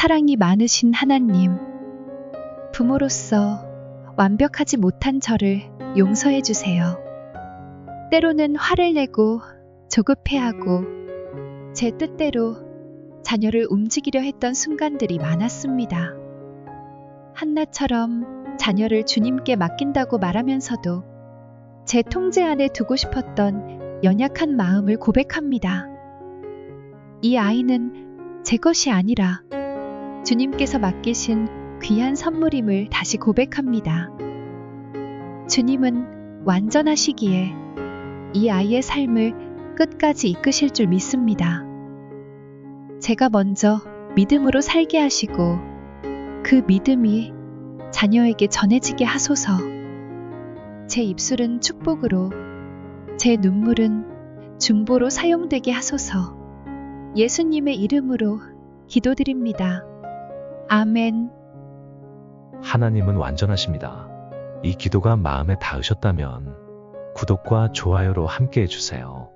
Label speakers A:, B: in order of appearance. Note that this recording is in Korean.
A: 사랑이 많으신 하나님, 부모로서 완벽하지 못한 저를 용서해 주세요. 때로는 화를 내고 조급해하고 제 뜻대로 자녀를 움직이려 했던 순간들이 많았습니다. 한나처럼 자녀를 주님께 맡긴다고 말하면서도 제 통제 안에 두고 싶었던 연약한 마음을 고백합니다. 이 아이는 제 것이 아니라 주님께서 맡기신 귀한 선물임을 다시 고백합니다. 주님은 완전하시기에 이 아이의 삶을 끝까지 이끄실 줄 믿습니다. 제가 먼저 믿음으로 살게 하시고 그 믿음이 자녀에게 전해지게 하소서. 제 입술은 축복으로, 제 눈물은 중보로 사용되게 하소서. 예수님의 이름으로 기도드립니다. 아멘.
B: 하나님은 완전하십니다. 이 기도가 마음에 닿으셨다면 구독과 좋아요로 함께 해주세요.